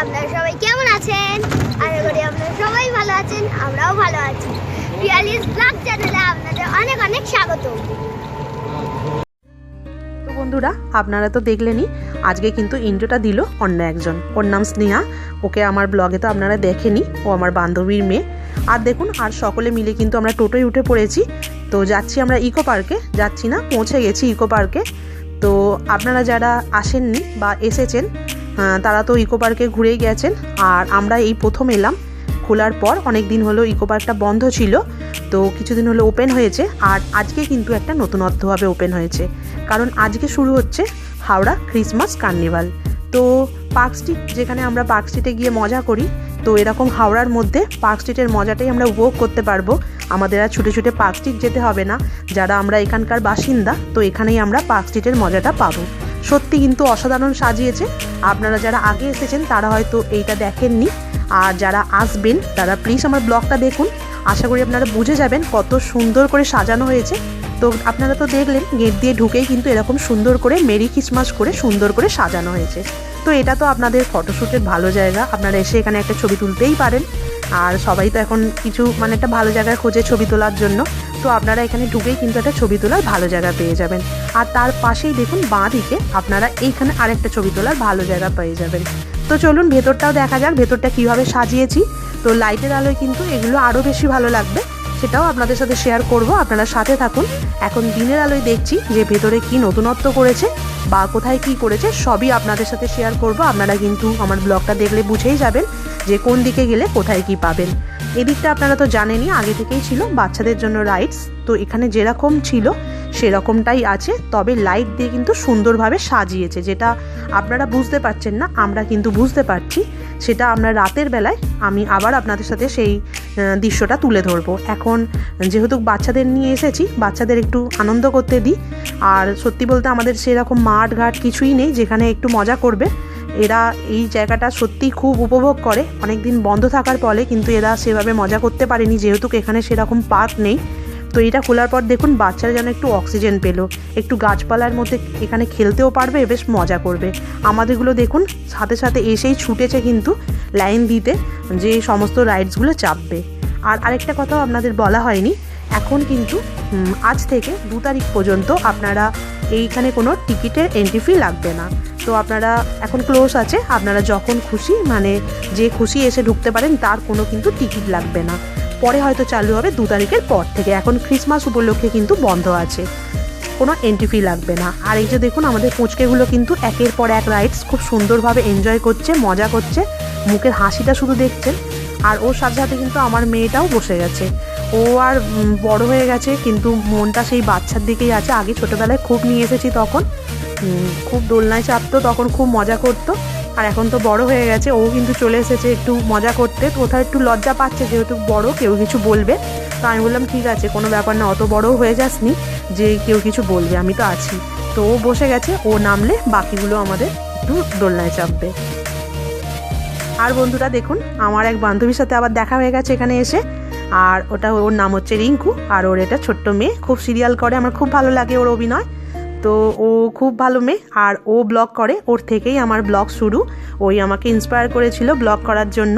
আপনারা সবাই কেমন আছেন? আশা করি আপনারা সবাই ভালো আছেন, আমরাও ভালো আছি। পিয়ালিস ব্লগ চ্যানেলে আপনাদের অনেক অনেক স্বাগত। বন্ধুরা, আপনারা তো দেখলেনই, আজকে কিন্তু ইন্ট্রোটা দিল অন্য একজন। ওর নাম স্নেহা, ওকে আমার ব্লগে তো আপনারা দেখেনি ও আমার বান্ধবীর মেয়ে। আর দেখুন, আর সকলে মিলে কিন্তু আমরা টোটোয় উঠে পড়েছি। তো যাচ্ছি আমরা ইকো পার্কে, যাচ্ছি না, পৌঁছে গেছি ইকো পার্কে। তো আপনারা যারা আসেননি বা এসেছেন তারা তো ইকো পার্কে ঘুরেই গেছেন। আর আমরা এই প্রথম এলাম। খোলার পর অনেক দিন হলো ইকো পার্কটা বন্ধ ছিল। তো কিছুদিন হলো ওপেন হয়েছে। আর আজকে কিন্তু একটা নতুনত্বভাবে ওপেন হয়েছে। কারণ আজকে শুরু হচ্ছে হাওড়া ক্রিসমাস কার্নিভাল। তো পার্ক স্ট্রিট যেখানে আমরা পার্ক স্ট্রিটে গিয়ে মজা করি, তো এরকম হাওড়ার মধ্যে পার্ক স্ট্রিটের মজাটাই আমরা উপভোগ করতে পারব। আমাদের আর ছুটে ছুটে পার্ক স্ট্রিট যেতে হবে না। যারা আমরা এখানকার বাসিন্দা, তো এখানেই আমরা পার্ক স্ট্রিটের মজাটা পাবো। সত্যি কিন্তু অসাধারণ সাজিয়েছে। আপনারা যারা আগে এসেছেন, তারা হয়তো এইটা দেখেননি। আর যারা আসবেন, তারা প্লিজ আমার ব্লগটা দেখুন। আশা করি আপনারা বুঝে যাবেন কত সুন্দর করে সাজানো হয়েছে। তো আপনারা তো দেখলেন, গেট দিয়ে ঢুকেই কিন্তু এরকম সুন্দর করে মেরি ক্রিসমাস করে সুন্দর করে সাজানো হয়েছে। তো এটা তো আপনাদের ফটোশ্যুটের ভালো জায়গা। আপনারা এসে এখানে একটা ছবি তুলতেই পারেন। আর সবাই তো এখন কিছু মানে একটা ভালো জায়গায় খোঁজে ছবি তোলার জন্য। তো আপনারা এখানে ঢুকেই কিন্তু একটা ছবি তোলার ভালো জায়গা পেয়ে যাবেন। আর তার পাশেই দেখুন বাঁ দিকে আপনারা এইখানে আরেকটা ছবি তোলার ভালো জায়গা পেয়ে যাবেন। তো চলুন ভেতরটাও দেখা যাক, ভেতরটা কীভাবে সাজিয়েছি। তো লাইটের আলোয় কিন্তু এগুলো আরও বেশি ভালো লাগবে, সেটাও আপনাদের সাথে শেয়ার করব। আপনারা সাথে থাকুন। এখন দিনের আলোয় দেখছি যে ভেতরে কি নতুনত্ব করেছে বা কোথায় কি করেছে, সবই আপনাদের সাথে শেয়ার করব। আপনারা কিন্তু আমার ব্লগটা দেখলে বুঝেই যাবেন যে কোন দিকে গেলে কোথায় কি পাবেন। এদিকটা আপনারা তো জানেনই, আগে থেকেই ছিল বাচ্চাদের জন্য রাইডস তো এখানে যেরকম ছিল সেরকমটাই আছে, তবে লাইট দিয়ে কিন্তু সুন্দরভাবে সাজিয়েছে, যেটা আপনারা বুঝতে পারছেন না, আমরা কিন্তু বুঝতে পারছি। সেটা আমরা রাতের বেলায় আমি আবার আপনাদের সাথে সেই দৃশ্যটা তুলে ধরবো। এখন যেহেতু বাচ্চাদের নিয়ে এসেছি, বাচ্চাদের একটু আনন্দ করতে দিই। আর সত্যি বলতে আমাদের সেরকম মাঠ ঘাট কিছুই নেই, যেখানে একটু মজা করবে। এরা এই জায়গাটা সত্যিই খুব উপভোগ করে। অনেক দিন বন্ধ থাকার ফলে কিন্তু এরা সেভাবে মজা করতে পারেনি, যেহেতু এখানে সেরকম পার্ক নেই। তো এটা খোলার পর দেখুন বাচ্চারা যেন একটু অক্সিজেন পেল। একটু গাছপালার মধ্যে এখানে খেলতেও পারবে, বেশ মজা করবে। আমাদেরগুলো দেখুন, সাথে সাথে এসেই ছুটেছে কিন্তু লাইন দিতে, যে সমস্ত রাইডসগুলো চাপবে। আর আরেকটা কথাও আপনাদের বলা হয়নি, এখন কিন্তু আজ থেকে দু তারিখ পর্যন্ত আপনারা এইখানে কোনো টিকিটের এন্ট্রি ফি লাগবে না। তো আপনারা এখন ক্লোজ আছে, আপনারা যখন খুশি মানে যে খুশি এসে ঢুকতে পারেন, তার কোনো কিন্তু টিকিট লাগবে না। পরে হয়তো চালু হবে দু তারিখের পর থেকে। এখন ক্রিসমাস উপলক্ষে কিন্তু বন্ধ আছে। কোনো এন্ট্রি ফি লাগবে না। আর এই যে দেখুন, আমাদের পুচকেগুলো কিন্তু একের পর এক রাইডস খুব সুন্দরভাবে এনজয় করছে, মজা করছে। মুখের হাসিটা শুধু দেখছেন আর ওর সাথে সাথে কিন্তু আমার মেয়েটাও বসে গেছে। ও আর বড় হয়ে গেছে, কিন্তু মনটা সেই বাচ্চার দিকেই আছে। আগে ছোটোবেলায় খুব নিয়ে এসেছি তখন। খুব দোলনায় চাপতো, তখন খুব মজা করতো। আর এখন তো বড় হয়ে গেছে, ও কিন্তু চলে এসেছে একটু মজা করতে কোথাও একটু লজ্জা পাচ্ছে যেহেতু বড়, কেউ কিছু বলবে। তো আমি বললাম, ঠিক আছে, কোনো ব্যাপার না, অত বড় হয়ে যাসনি যে কেউ কিছু বলবে, আমি তো আছি। তো ও বসে গেছে, ও নামলে বাকিগুলো আমাদের একটু দোলনায় চাপবে। আর বন্ধুরা দেখুন, আমার এক বান্ধবীর সাথে আবার দেখা হয়ে গেছে এখানে এসে, আর ওটা ওর নাম হচ্ছে রিঙ্কু, আর ওর এটা ছোট্ট মেয়ে, খুব সিরিয়াল করে, আমার খুব ভালো লাগে ওর অভিনয়। তো ও খুব ভালো মেয়ে, আর ও ব্লগ করে। ওর থেকেই আমার ব্লগ শুরু। ওই আমাকে ইন্সপায়ার করেছিল ব্লগ করার জন্য।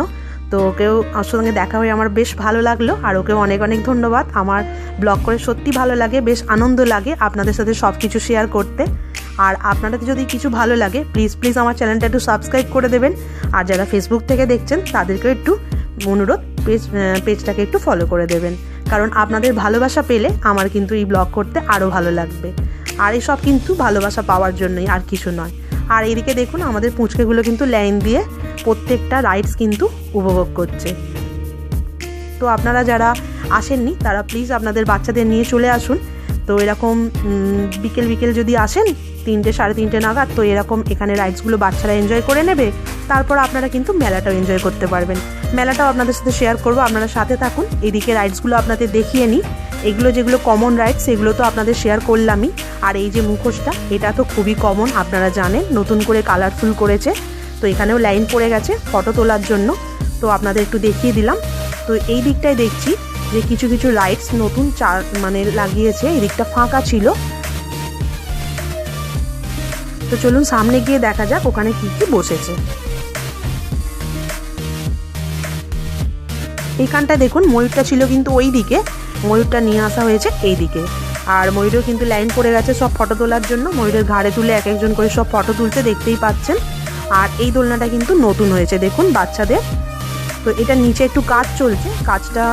তো ওকেও ওর সঙ্গে দেখা হয়ে আমার বেশ ভালো লাগল। আর ওকেও অনেক অনেক ধন্যবাদ। আমার ব্লগ করে সত্যি ভালো লাগে, বেশ আনন্দ লাগে আপনাদের সাথে সব কিছু শেয়ার করতে। আর আপনাদের যদি কিছু ভালো লাগে প্লিজ প্লিজ আমার চ্যানেলটা একটু সাবস্ক্রাইব করে দেবেন। আর যারা ফেসবুক থেকে দেখছেন, তাদেরকেও একটু অনুরোধ, পেজ পেজটাকে একটু ফলো করে দেবেন। কারণ আপনাদের ভালোবাসা পেলে আমার কিন্তু এই ব্লগ করতে আরও ভালো লাগবে। আর এসব কিন্তু ভালোবাসা পাওয়ার জন্যই, আর কিছু নয়। আর এদিকে দেখুন, আমাদের পুঁচকেগুলো কিন্তু লাইন দিয়ে প্রত্যেকটা রাইডস কিন্তু উপভোগ করছে। তো আপনারা যারা আসেননি, তারা প্লিজ আপনাদের বাচ্চাদের নিয়ে চলে আসুন। তো এরকম বিকেল বিকেল যদি আসেন, তিনটে, সাড়ে তিনটে নাগাদ, তো এরকম এখানে রাইডসগুলো বাচ্চারা এনজয় করে নেবে। তারপর আপনারা কিন্তু মেলাটাও এনজয় করতে পারবেন। মেলাটাও আপনাদের সাথে শেয়ার করব, আপনারা সাথে থাকুন। এদিকে রাইডসগুলো আপনাদের দেখিয়ে নিই। এগুলো যেগুলো কমন রাইডস এগুলো তো আপনাদের শেয়ার করলামই। আর এই যে মুখোশটা, এটা তো খুবই কমন আপনারা জানেন, নতুন করে কালারফুল করেছে। তো এখানেও লাইন পড়ে গেছে ফটো তোলার জন্য। তো আপনাদের একটু দেখিয়ে দিলাম। তো এই দিকটায় দেখছি যে কিছু কিছু লাইটস নতুন চার মানে লাগিয়েছে, এই দিকটা ফাঁকা ছিল। তো চলুন সামনে গিয়ে দেখা যাক ওখানে কি কি বসেছে। এইখানটা দেখুন, ময়ূরটা ছিল কিন্তু ওই দিকে। ময়ূরটা নিয়ে আসা হয়েছে এই দিকে আর ময়ূরও কিন্তু লাইন পড়ে গেছে সব ফটো তোলার জন্য। ময়ূরের ঘাড়ে তুলে এক একজন করে সব ফটো তুলতে দেখতেই পাচ্ছেন। আর এই দোলনাটা কিন্তু নতুন হয়েছে, দেখুন বাচ্চাদের। তো এটা নিচে একটু কাজ চলছে, কাজটা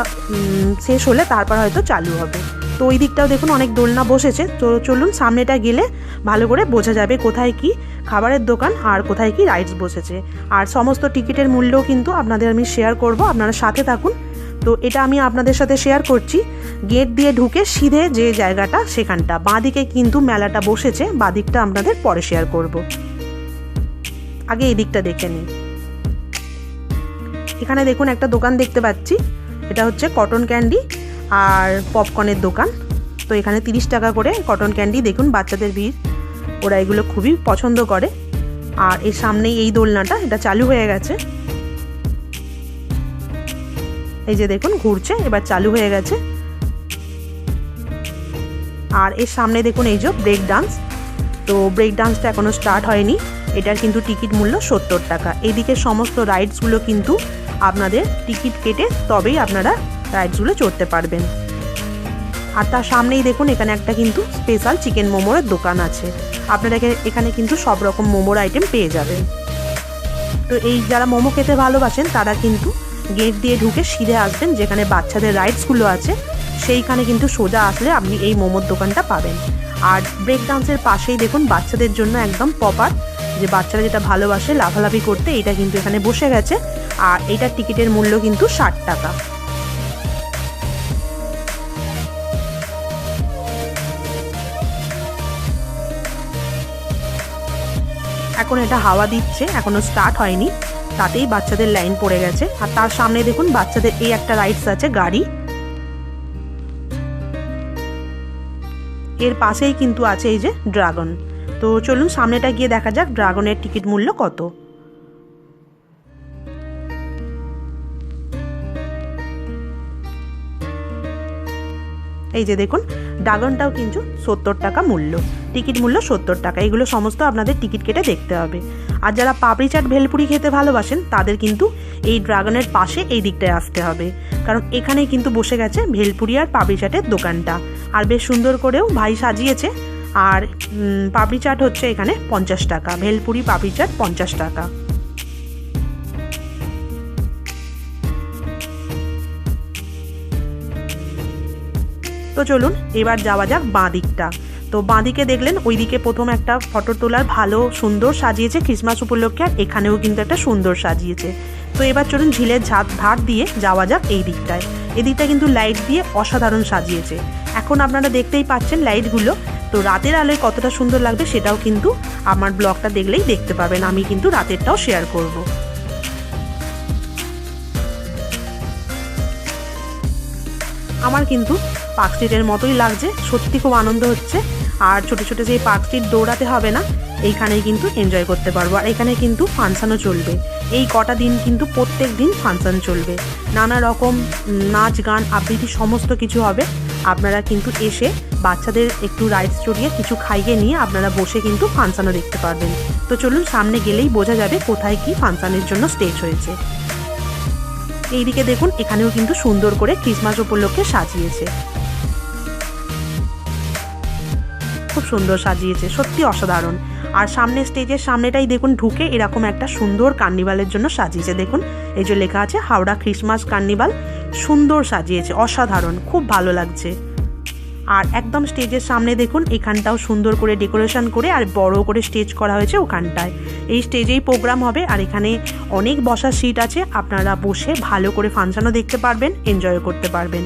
শেষ হলে তারপর হয়তো চালু হবে। তো ওই দিকটাও দেখুন অনেক দোলনা বসেছে। তো চলুন সামনেটা গেলে ভালো করে বোঝা যাবে কোথায় কি খাবারের দোকান আর কোথায় কি রাইডস বসেছে। আর সমস্ত টিকিটের মূল্যও কিন্তু আপনাদের আমি শেয়ার করব। আপনারা সাথে থাকুন। তো এটা আমি আপনাদের সাথে শেয়ার করছি। গেট দিয়ে ঢুকে সিধে যে জায়গাটা, সেখানটা। বাঁদিকে কিন্তু মেলাটা বসেছে, বাঁদিকটা আপনাদের পরে শেয়ার করব। আগে এই দিকটা দেখে নিই। এখানে দেখুন একটা দোকান দেখতে পাচ্ছি। এটা হচ্ছে কটন ক্যান্ডি আর পপকর্নের দোকান। তো এখানে তিরিশ টাকা করে কটন ক্যান্ডি দেখুন, বাচ্চাদের ভিড়। ওরা এগুলো খুবই পছন্দ করে। আর এর সামনেই এই দোলনাটা, এটা চালু হয়ে গেছে। এই যে দেখুন, ঘুরছে, এবার চালু হয়ে গেছে। আর এর সামনে দেখুন, এই যে ব্রেক ডান্স তো ব্রেক ডান্সটা এখনও স্টার্ট হয়নি। এটার কিন্তু টিকিট মূল্য সত্তর টাকা। এদিকে সমস্ত রাইডসগুলো কিন্তু আপনাদের টিকিট কেটে তবেই আপনারা রাইডসগুলো চড়তে পারবেন। আর তার সামনেই দেখুন, এখানে একটা কিন্তু স্পেশাল চিকেন মোমোর দোকান আছে। আপনারা এখানে কিন্তু সব রকম মোমোর আইটেম পেয়ে যাবেন। তো এই যারা মোমো খেতে ভালোবাসেন, তারা কিন্তু গেট দিয়ে ঢুকে সিধে আসবেন, যেখানে বাচ্চাদের রাইডসগুলো আছে। সেইখানে কিন্তু সোজা আসলে আপনি এই মোমোর দোকানটা পাবেন। আর ব্রেক ডান্সের পাশেই দেখুন বাচ্চাদের জন্য একদম পপার যে বাচ্চারা যেটা ভালোবাসে, লাফালাফি করতে, এটা কিন্তু এখানে বসে গেছে। আর এটার টিকিটের মূল্য কিন্তু ষাট টাকা। এখন এটা হাওয়া দিচ্ছে, এখনও স্টার্ট হয়নি। তাতেই বাচ্চাদের লাইন পড়ে গেছে। আর তার সামনে দেখুন, বাচ্চাদের এই একটা রাইডস আছে, গাড়ি। এর পাশেই কিন্তু আছে এই যে ড্রাগন তো চলুন, সামনেটা গিয়ে দেখা যাক ড্রাগনের টিকিট মূল্য কত। এই যে দেখুন ড্রাগনটাও কিন্তু সত্তর টাকা মূল্য। টিকিট মূল্য সত্তর টাকা। এগুলো সমস্ত আপনাদের টিকিট কেটে দেখতে হবে। আর যারা পাপড়ি চাট ভেলপুরি খেতে ভালোবাসেন, তাদের কিন্তু এই ড্রাগনের পাশে এই দিকটায় আসতে হবে। কারণ এখানেই কিন্তু বসে গেছে ভেলপুরি আর পাপড়ি চাটের দোকানটা। আর বেশ সুন্দর করেও ভাই সাজিয়েছে। আর পাপড়ি চাট হচ্ছে এখানে পঞ্চাশ টাকা। ভেলপুরি পাপড়ি চাট পঞ্চাশ টাকা। তো চলুন, এবার যাওয়া যাক বাঁ দিকটা। তো বাঁ দিকে দেখলেন, ওইদিকে প্রথম একটা ফটো তোলার ভালো, সুন্দর সাজিয়েছে ক্রিসমাস উপলক্ষে, আর এখানেও কিন্তু একটা সুন্দর সাজিয়েছে। তো এবার চলুন ঝিলের ঝাঁত ধার দিয়ে যাওয়া যাক এই দিকটায়। এদিকটা কিন্তু লাইট দিয়ে অসাধারণ সাজিয়েছে। এখন আপনারা দেখতেই পাচ্ছেন লাইটগুলো তো রাতের আলোয় কতটা সুন্দর লাগবে সেটাও কিন্তু আমার ব্লগটা দেখলেই দেখতে পাবেন। আমি কিন্তু রাতেরটাও শেয়ার করব। আমার কিন্তু পার্ক স্ট্রিটের মতোই লাগছে। সত্যি খুব আনন্দ হচ্ছে। আর ছোটো ছোটো যে পার্ক স্ট্রিট দৌড়াতে হবে না, এইখানেই কিন্তু এনজয় করতে পারব। আর এখানে কিন্তু ফাংশানও চলবে। এই কটা দিন কিন্তু প্রত্যেক দিন ফাংশান চলবে। নানা রকম নাচ, গান, আবৃত্তি, সমস্ত কিছু হবে। আপনারা কিন্তু এসে বাচ্চাদের একটু রাইডস চড়িয়ে কিছু খাইয়ে নিয়ে আপনারা বসে কিন্তু ফাংশানও দেখতে পারবেন। তো চলুন সামনে গেলেই বোঝা যাবে কোথায় কি ফাংশানের জন্য স্টেজ হয়েছে। এইদিকে দেখুন, এখানেও কিন্তু সুন্দর করে ক্রিসমাস উপলক্ষে সাজিয়েছে। সুন্দর সাজিয়েছে, সত্যি অসাধারণ। আর সামনে স্টেজের সামনেটাই দেখুন, ঢুকে এরকম একটা সুন্দর কার্নিভালের জন্য সাজিয়েছে। দেখুন, এই যে লেখা আছে, হাওড়া ক্রিসমাস কার্নিভাল, সুন্দর সাজিয়েছে, অসাধারণ, খুব ভালো লাগছে। আর একদম স্টেজের সামনে দেখুন, এখানটাও সুন্দর করে ডেকোরেশন করে আর বড় করে স্টেজ করা হয়েছে ওখানটায়। এই স্টেজেই প্রোগ্রাম হবে আর এখানে অনেক বসার সিট আছে, আপনারা বসে ভালো করে ফাংশনও দেখতে পারবেন এনজয় করতে পারবেন।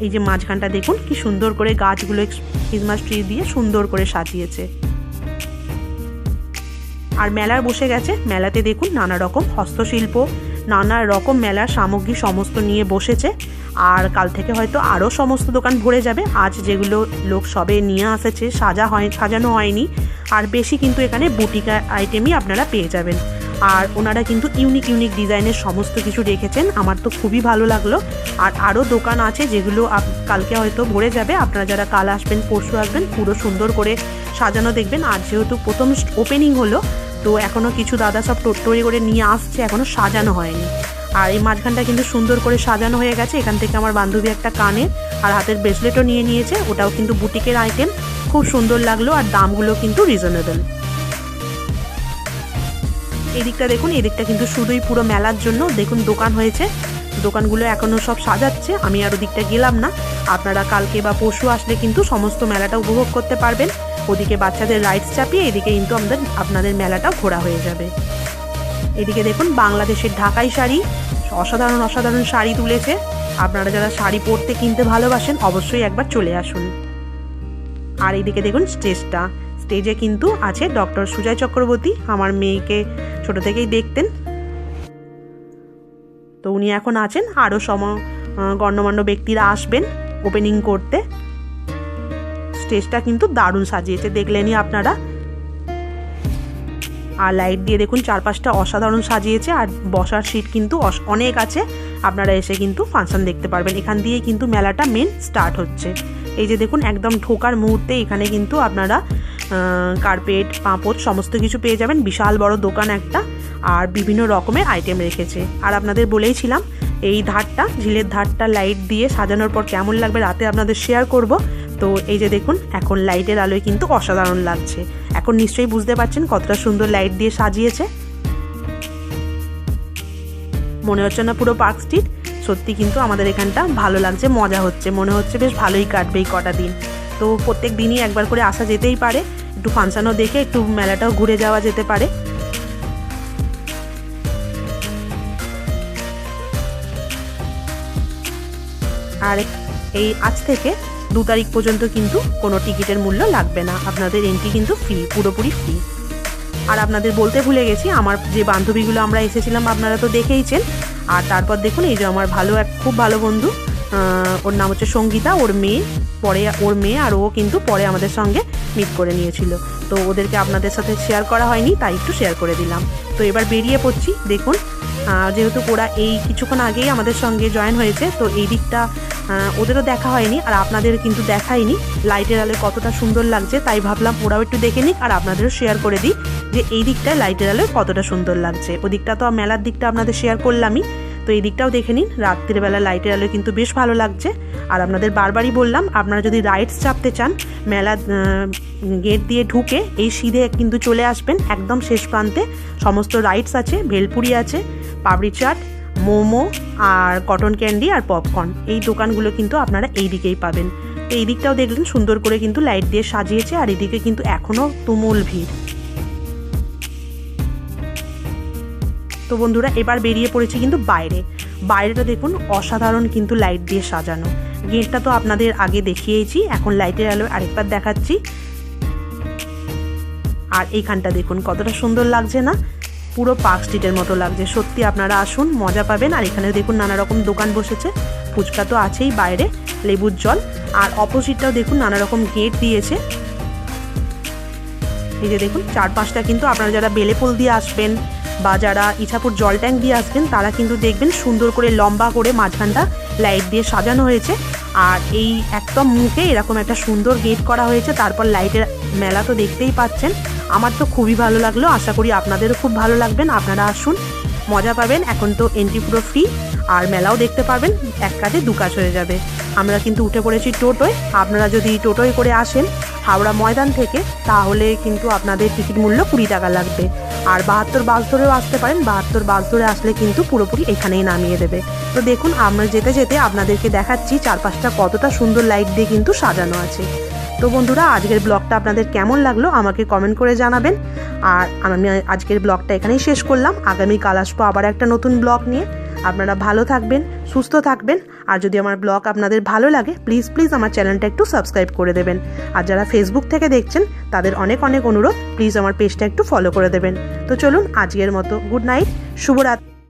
এই যে মাঝখানটা দেখুন, কি সুন্দর করে গাছগুলো ক্রিসমাস ট্রি দিয়ে সুন্দর করে সাজিয়েছে। আর মেলার বসে গেছে, মেলাতে দেখুন নানা রকম হস্তশিল্প, নানা রকম মেলার সামগ্রী সমস্ত নিয়ে বসেছে। আর কাল থেকে হয়তো আরও সমস্ত দোকান ভরে যাবে। আজ যেগুলো লোক সবে নিয়ে আসেছে, সাজা হয়, সাজানো হয়নি। আর বেশি কিন্তু এখানে বুটিকা আইটেমই আপনারা পেয়ে যাবেন। আর ওনারা কিন্তু ইউনিক ইউনিক ডিজাইনের সমস্ত কিছু রেখেছেন। আমার তো খুবই ভালো লাগল। আর আরও দোকান আছে যেগুলো কালকে হয়তো ভরে যাবে। আপনারা যারা কাল আসবেন, পরশু আসবেন, পুরো সুন্দর করে সাজানো দেখবেন। আর যেহেতু প্রথম ওপেনিং হলো, তো এখনও কিছু দাদা সব টোট্টরি করে নিয়ে আসছে এখনও সাজানো হয়নি। আর এই মাঝখানটা কিন্তু সুন্দর করে সাজানো হয়ে গেছে। এখান থেকে আমার বান্ধবী একটা কানের আর হাতের ব্রেসলেটও নিয়ে নিয়েছে। ওটাও কিন্তু বুটিকের আইটেম খুব সুন্দর লাগল আর দামগুলো কিন্তু রিজনেবল এদিকটা দেখুন, এদিকটা কিন্তু শুধুই পুরো মেলার জন্য। দেখুন, দোকান হয়েছে। দোকানগুলো এখনও সব সাজাচ্ছে। আমি আর ওদিকটা গেলাম না। আপনারা কালকে বা পরশু আসলে কিন্তু সমস্ত মেলাটা উপভোগ করতে পারবেন। ওদিকে বাচ্চাদের রাইডস চাপিয়ে, এদিকে কিন্তু আমাদের, আপনাদের মেলাটাও ঘোরা হয়ে যাবে। এদিকে দেখুন, বাংলাদেশের ঢাকাই শাড়ি। অসাধারণ অসাধারণ শাড়ি তুলেছে। আপনারা যারা শাড়ি পরতে, কিনতে ভালোবাসেন, অবশ্যই একবার চলে আসুন। আর এদিকে দেখুন, স্টেজটা। স্টেজে কিন্তু আছে ডক্টর সুজয় চক্রবর্তী, আমার মেয়েকে ছোট থেকেই দেখতেন। তো উনি এখন আছেন, আরও সম গণ্যমান্য ব্যক্তিরা আসবেন ওপেনিং করতে। স্টেজটা কিন্তু দারুণ সাজিয়েছে, দেখলেনই আপনারা। আর লাইট দিয়ে দেখুন, চারপাশটা অসাধারণ সাজিয়েছে, আর বসার সিট কিন্তু অনেক আছে। আপনারা এসে কিন্তু ফাংশন দেখতে পারবেন। এখান দিয়েই কিন্তু মেলাটা মেন স্টার্ট হচ্ছে। এই যে দেখুন, একদম ঢোকার মুহূর্তে এখানে কিন্তু আপনারা কার্পেট পাঁপড়, সমস্ত কিছু পেয়ে যাবেন। বিশাল বড় দোকান একটা, আর বিভিন্ন রকমের আইটেম রেখেছে। আর আপনাদের বলেইছিলাম, এই ধারটা, ঝিলের ধারটা লাইট দিয়ে সাজানোর পর কেমন লাগবে রাতে আপনাদের শেয়ার করব। তো এই যে দেখুন, এখন লাইটের আলোয় কিন্তু অসাধারণ লাগছে। এখন নিশ্চয়ই বুঝতে পারছেন কতটা সুন্দর লাইট দিয়ে সাজিয়েছে। মনে হচ্ছে না পুরো পার্ক স্ট্রিট সত্যি কিন্তু আমাদের এখানটা ভালো লাগছে, মজা হচ্ছে। মনে হচ্ছে বেশ ভালোই কাটবে এই কটা দিন। তো প্রত্যেক দিনই একবার করে আসা যেতেই পারে। একটু ফাংশানও দেখে, একটু মেলাটাও ঘুরে যাওয়া যেতে পারে। আর এই আজ থেকে দু তারিখ পর্যন্ত কিন্তু কোনো টিকিটের মূল্য লাগবে না। আপনাদের এন্ট্রি কিন্তু ফ্রি পুরোপুরি ফ্রি আর আপনাদের বলতে ভুলে গেছি, আমার যে বান্ধবীগুলো আমরা এসেছিলাম আপনারা তো দেখেইছেন। আর তারপর দেখুন, এই যে আমার ভালো এক, খুব ভালো বন্ধু। ওর নাম হচ্ছে সঙ্গীতা, ওর মেয়ে, পরে ওর মেয়ে আর ও কিন্তু পরে আমাদের সঙ্গে মিট করে নিয়েছিল। তো ওদেরকে আপনাদের সাথে শেয়ার করা হয়নি, তাই একটু শেয়ার করে দিলাম। তো এবার বেরিয়ে পড়ছি, দেখুন যেহেতু ওরা এই কিছুক্ষণ আগেই আমাদের সঙ্গে জয়েন হয়েছে, তো এই দিকটা ওদেরও দেখা হয়নি আর আপনাদের কিন্তু দেখায়নি লাইটের আলোয় কতটা সুন্দর লাগছে, তাই ভাবলাম ওরাও একটু দেখে নিক আর আপনাদেরও শেয়ার করে দিই যে এই দিকটায় লাইটের আলোয় কতটা সুন্দর লাগছে। ওদিকটা তো মেলার দিকটা আপনাদের শেয়ার করলামই। তো এই দিকটাও দেখে নিন। রাত্রিবেলা লাইটের আলো কিন্তু বেশ ভালো লাগছে। আর আপনাদের বারবারই বললাম, আপনারা যদি রাইডস চাপতে চান, মেলা গেট দিয়ে ঢুকে এই সিধে কিন্তু চলে আসবেন একদম শেষ প্রান্তে। সমস্ত রাইডস আছে, ভেলপুরি আছে পাপড়ি চাট, মোমো, আর কটন ক্যান্ডি আর পপকর্ন এই দোকানগুলো কিন্তু আপনারা এই দিকেই পাবেন। তো এই দিকটাও দেখলেন, সুন্দর করে কিন্তু লাইট দিয়ে সাজিয়েছে, আর এদিকে কিন্তু এখনও তুমুল ভিড়। তো বন্ধুরা, এবার বেরিয়ে পড়েছি কিন্তু বাইরে। বাইরেটা দেখুন, অসাধারণ কিন্তু লাইট দিয়ে সাজানো। গেটটা তো আপনাদের আগে দেখিয়েছি এখন লাইটের আলো আরেকবার দেখাচ্ছি। আর এইখানটা দেখুন, কতটা সুন্দর লাগছে না? পুরো পার্ক স্ট্রিটের মতো লাগছে। সত্যি আপনারা আসুন, মজা পাবেন। আর এখানে দেখুন নানা রকম দোকান বসেছে। ফুচকা তো আছেই বাইরে, লেবুর জল। আর অপোজিটটাও দেখুন নানা রকম গেট দিয়েছে। এই যে দেখুন চার পাঁচটা কিন্তু আপনারা যারা বেলেপোল দিয়ে আসবেন বা যারা ইছাপুর জল ট্যাঙ্ক দিয়ে আসবেন, তারা কিন্তু দেখবেন সুন্দর করে লম্বা করে মাঝখানটা লাইট দিয়ে সাজানো হয়েছে। আর এই একদম মুখে এরকম একটা সুন্দর গেট করা হয়েছে, তারপর লাইটের মেলা তো দেখতেই পাচ্ছেন। আমার তো খুবই ভালো লাগল, আশা করি আপনাদেরও খুব ভালো লাগবেন। আপনারা আসুন, মজা পাবেন, এখন তো এন্ট্রি পুরো ফ্রি আর মেলাও দেখতে পারবেন এক কাজে দু কাজ হয়ে যাবে। আমরা কিন্তু উঠে পড়েছি টোটোয়। আপনারা যদি টোটোয় করে আসেন হাওড়া ময়দান থেকে, তাহলে কিন্তু আপনাদের টিকিট মূল্য কুড়ি টাকা লাগবে। আর বাহাত্তর বাস ধরেও আসতে পারেন, বাহাত্তর বাস ধরে আসলে কিন্তু পুরোপুরি এখানেই নামিয়ে দেবে। তো দেখুন, আমরা যেতে যেতে আপনাদেরকে দেখাচ্ছি চারপাশটা কতটা সুন্দর লাইট দিয়ে কিন্তু সাজানো আছে। তো বন্ধুরা, আজকের ব্লগটা আপনাদের কেমন লাগল আমাকে কমেন্ট করে জানাবেন। আর আমি আজকের ব্লগটা এখানেই শেষ করলাম। আগামীকাল আসব আবার একটা নতুন ব্লগ নিয়ে। আপনারা ভালো থাকবেন, সুস্থ থাকবেন, আর যদি আমার ব্লগ আপনাদের ভালো লাগে প্লিজ প্লিজ আমার চ্যানেলটা একটু সাবস্ক্রাইব করে দেবেন। আর যারা ফেসবুক থেকে দেখছেন, তাদের অনেক অনেক অনুরোধ প্লিজ আমার পেজটা একটু ফলো করে দেবেন। তো চলুন, আজকের মতো গুড নাইট শুভরাত্রি।